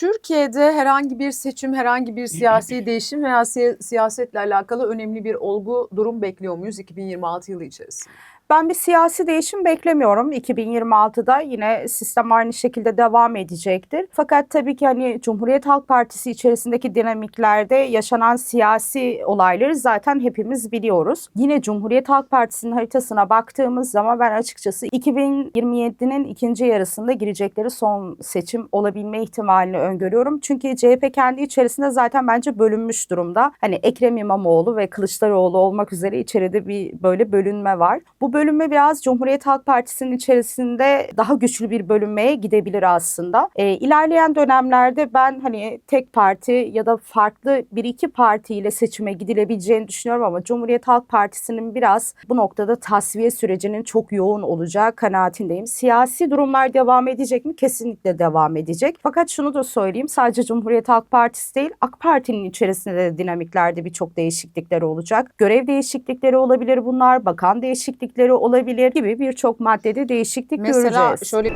Türkiye'de herhangi bir seçim, herhangi bir siyasi değişim veya siya- siyasetle alakalı önemli bir olgu, durum bekliyor muyuz 2026 yılı içerisinde? Ben bir siyasi değişim beklemiyorum. 2026'da yine sistem aynı şekilde devam edecektir. Fakat tabii ki hani Cumhuriyet Halk Partisi içerisindeki dinamiklerde yaşanan siyasi olayları zaten hepimiz biliyoruz. Yine Cumhuriyet Halk Partisi'nin haritasına baktığımız zaman ben açıkçası 2027'nin ikinci yarısında girecekleri son seçim olabilme ihtimalini öngörüyorum. Çünkü CHP kendi içerisinde zaten bence bölünmüş durumda. Hani Ekrem İmamoğlu ve Kılıçdaroğlu olmak üzere içeride bir böyle bölünme var. Bu bölünme biraz Cumhuriyet Halk Partisi'nin içerisinde daha güçlü bir bölünmeye gidebilir aslında. Ee, ilerleyen dönemlerde ben hani tek parti ya da farklı bir iki partiyle seçime gidilebileceğini düşünüyorum ama Cumhuriyet Halk Partisi'nin biraz bu noktada tasfiye sürecinin çok yoğun olacağı kanaatindeyim. Siyasi durumlar devam edecek mi? Kesinlikle devam edecek. Fakat şunu da söyleyeyim sadece Cumhuriyet Halk Partisi değil AK Parti'nin içerisinde de dinamiklerde birçok değişiklikler olacak. Görev değişiklikleri olabilir bunlar, bakan değişiklikleri olabilir gibi birçok maddede değişiklik Mesela göreceğiz. şöyle